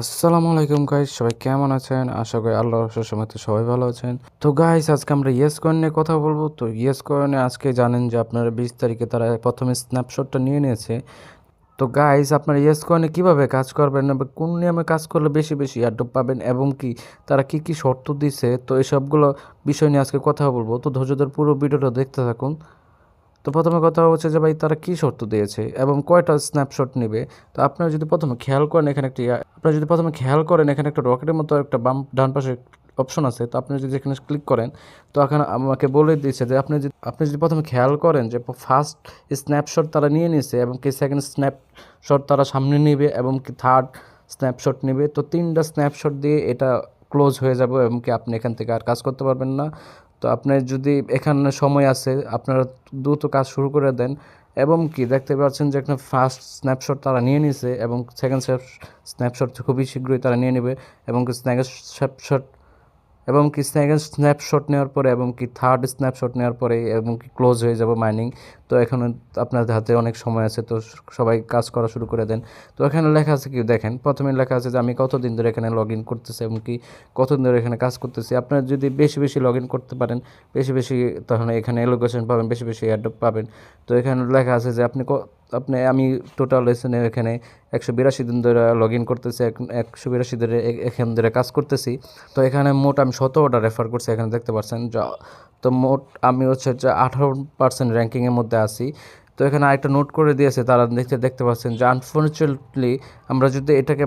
আসসালামু আলাইকুম গাইজ সবাই কেমন আছেন? আশা করি আল্লাহর সময় তো সবাই ভালো আছেন। তো গাইজ আজকে আমরা ইয়েস কয়েন নিয়ে কথা বলব। তো ইয়েস কয়েনে আজকে জানেন যে আপনারা বিশ তারিখে তারা প্রথমে স্ন্যাপশটটা নিয়ে নিয়েছে। তো গাইস আপনারা ইয়েস কয়েনে কীভাবে কাজ করবেন বা কোন নিয়মে কাজ করলে বেশি বেশি এয়ারড্রপ পাবেন এবং কি তারা কি কি শর্ত দিছে? তো এসবগুলো বিষয় নিয়ে আজকে কথা বলব। তো ধৈর্যদের পুরো ভিডিওটা দেখতে থাকুন। তো প্রথমে কথা হচ্ছে যে, ভাই, তারা কী শর্ত দিয়েছে এবং কয়টা স্ন্যাপশট নেবে? তো আপনারা যদি প্রথমে খেয়াল করেন এখানে একটি, আপনারা যদি প্রথমে খেয়াল করেন এখানে একটা রকেটের মতো একটা বাম, ডান পাশে অপশন আছে, তো আপনি যদি এখানে ক্লিক করেন, তো এখানে আমাকে বলে দিচ্ছে যে, আপনি যদি আপনি যদি প্রথমে খেয়াল করেন যে ফার্স্ট স্ন্যাপশট তারা নিয়ে নিয়েছে এবং কি সেকেন্ড স্ন্যাপশট তারা সামনে নেবে এবং কি থার্ড স্ন্যাপশট নেবে? তো তিনটা স্ন্যাপশট দিয়ে এটা ক্লোজ হয়ে যাবে এবং কি আপনি এখান থেকে আর কাজ করতে পারবেন না। তো আপনার যদি এখানে সময় আছে, আপনারা দ্রুত কাজ শুরু করে দেন। এবং কি, দেখতে পাচ্ছেন যে একটা ফার্স্ট স্ন্যাপশট তারা নিয়ে নিছে এবং সেকেন্ড স্ন্যাপশট খুবই শীঘ্রই তারা নিয়ে নেবে এবং স্ন্যাপশট এবং কি সেকেন্ড স্ন্যাপশট নেওয়ার পরে এবং কি থার্ড স্ন্যাপশট নেওয়ার পরে এবং কি ক্লোজ হয়ে যাবে মাইনিং তো এখানে আপনাদের হাতে অনেক সময় আছে, তো সবাই কাজ করা শুরু করে দেন। তো এখানে লেখা আছে কি, দেখেন, প্রথমে লেখা আছে যে আমি কতদিন ধরে এখানে লগ ইন করতেছি এবং কি কতদিন ধরে এখানে কাজ করতেছি। আপনারা যদি বেশি বেশি লগ ইন করতে পারেন, বেশি বেশি তখন এখানে এলোকেশন পাবেন, বেশি বেশি অ্যাডপ পাবেন। তো এখানে লেখা আছে যে আপনি আপনি, আমি টোটাল এসে এখানে একশো বিরাশি দিন ধরে লগ ইন করতেছি একশো বিরাশি ধরে এখান ধরে কাজ করতেছি। তো এখানে মোট আমি সতেরোটা রেফার করছি, এখানে দেখতে পাচ্ছেন তো মোট আমি হচ্ছে যে আঠারো পার্সেন্ট র্যাঙ্কিংয়ের মধ্যে আছি। তো এখানে আরেকটা নোট করে দিয়েছে, তারা দেখতে দেখতে পাচ্ছেন যে আনফর্চুনেটলি আমরা যদি এটাকে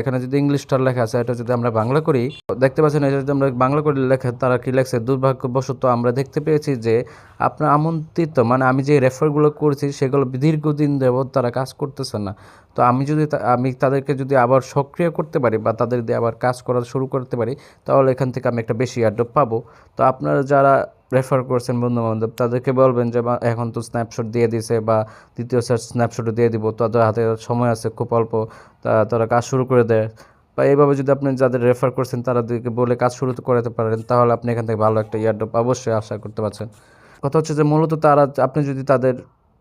এখানে যদি ইংলিশটা লেখা আছে, এটা যদি আমরা বাংলা করি, দেখতে পাচ্ছেন এটা যদি আমরা বাংলা করে লেখা, তারা কি লেখছে? দুর্ভাগ্যবশত আমরা দেখতে পেয়েছি যে, আপনার আমন্ত্রিত মানে আমি যে রেফারগুলো করছি, সেগুলো দীর্ঘদিন দেবত তারা কাজ করতেছে না। তো আমি যদি আমি তাদেরকে যদি আবার সক্রিয় করতে পারি বা তাদের দিয়ে আবার কাজ করা শুরু করতে পারি, তাহলে এখান থেকে আমি একটা বেশি অ্যাডপ পাবো। তো আপনারা যারা রেফার করছেন বন্ধু বান্ধব তাদেরকে বলবেন যে এখন তো স্ন্যাপশট দিয়ে দিছে বা দ্বিতীয় স্যার স্ন্যাপশটও দিয়ে দিব, তাদের হাতে সময় আছে, খুব অল্প, তা, তারা কাজ শুরু করে দেয়। বা এইভাবে যদি আপনি যাদের রেফার করছেন, তাদেরকে বলে কাজ শুরু করাতে পারেন, তাহলে আপনি এখান থেকে ভালো একটা ইয়ারড্রপ অবশ্যই আশা করতে পারছেন। কথা হচ্ছে যে, মূলত তারা, আপনি যদি তাদের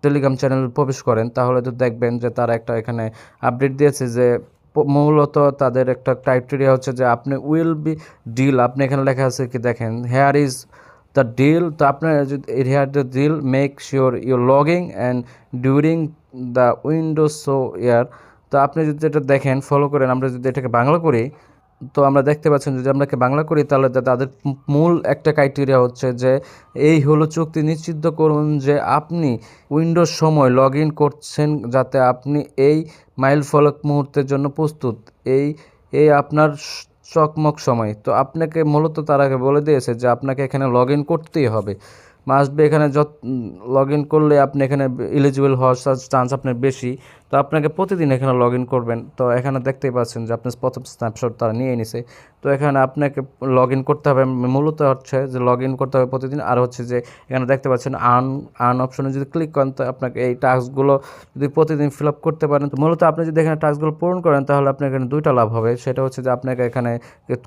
টেলিগ্রাম চ্যানেল প্রবেশ করেন, তাহলে তো দেখবেন যে, তারা একটা এখানে আপডেট দিয়েছে যে মূলত তাদের একটা ক্রাইটেরিয়া হচ্ছে যে, আপনি উইল বি ডিল আপনি এখানে লেখা আছে কি দেখেন হেয়ার ইজ দ্য ডিল তো আপনার যদি here the deal make sure your logging and during the windows show year তো আপনি যদি এটা দেখেন ফলো করেন, আমরা যদি এটাকে বাংলা করি, তো আমরা দেখতে পাচ্ছেন যদি আমরা বাংলা করি, তাহলে তাদের মূল একটা ক্রাইটেরিয়া হচ্ছে যে, এই হলো চুক্তি নিশ্চিত করুন যে আপনি উইন্ডোজ সময় লগ ইন করছেন যাতে আপনি এই মাইল ফলক মুহূর্তের জন্য প্রস্তুত। এই এই আপনার চকমক সময়। তো আপনাকে মূলত তার আগে বলে দিয়েছে যে আপনাকে এখানে লগ করতেই হবে। মাস্ট বি এখানে যত লগ ইন করলে আপনি এখানে এলিজিবল হওয়ার চান্স আপনার বেশি। তো আপনাকে প্রতিদিন এখানে লগ ইন করবেন। তো এখানে দেখতেই পাচ্ছেন যে আপনার প্রথম স্ন্যাপশট তারা নিয়ে নিছে। তো এখানে আপনাকে লগ ইন করতে হবে। মূলত হচ্ছে যে লগ ইন করতে হবে প্রতিদিন। আর হচ্ছে যে এখানে দেখতে পাচ্ছেন আর্ন আর্ন অপশনে যদি ক্লিক করেন, তো আপনাকে এই টাস্কগুলো যদি প্রতিদিন ফিল আপ করতে পারেন, তো মূলত আপনি যদি এখানে টাস্কগুলো পূরণ করেন, তাহলে আপনার এখানে দুইটা লাভ হবে। সেটা হচ্ছে যে আপনাকে এখানে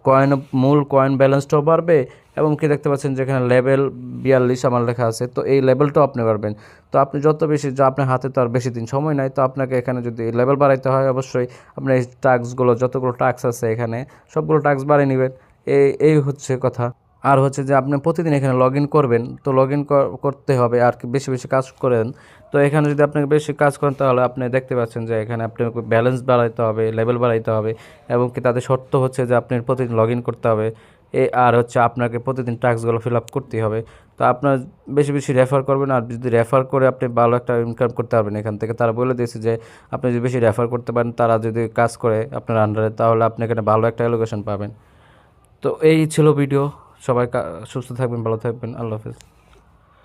কয়েন মূল কয়েন ব্যালেন্সটাও বাড়বে এবং কি দেখতে পাচ্ছেন যেখানে লেভেল বিয়াল্লিশ আমার লেখা আছে, তো এই লেভেলটাও আপনি পারবেন। তো আপনি যত বেশি, যা আপনার হাতে তো আর বেশি দিন সময় নাই, তো আপনাকে এখানে যদি লেভেল বাড়াইতে হয়, অবশ্যই আপনার এই টাস্কগুলো যতগুলো টাস্ক আছে এখানে, সবগুলো টাস্ক বাড়িয়ে নেবেন। এই এই হচ্ছে কথা। আর হচ্ছে যে আপনি প্রতিদিন এখানে লগ করবেন, তো লগ করতে হবে আর কি, বেশি বেশি কাজ করেন। তো এখানে যদি আপনাকে বেশি কাজ করেন, তাহলে আপনি দেখতে পাচ্ছেন যে এখানে আপনাকে ব্যালেন্স বাড়াইতে হবে লেভেল বাড়াইতে হবে, এবং কি তাদের শর্ত হচ্ছে যে আপনি প্রতিদিন লগ করতে হবে। এ আর হচ্ছে আপনাকে প্রতিদিন টাস্কগুলো ফিল আপ করতেই হবে। তো আপনার বেশি বেশি রেফার করবেন আর যদি রেফার করে আপনি ভালো একটা ইনকাম করতে পারবেন এখান থেকে। তারা বলে দিয়েছে যে, আপনি যদি বেশি রেফার করতে পারেন, তারা যদি কাজ করে আপনার আন্ডারে তাহলে আপনি এখানে ভালো একটা অ্যালোকেশন পাবেন। তো এই ছিল ভিডিও সবাই সুস্থ থাকবেন, ভালো থাকবেন। আল্লাহ হাফিজ।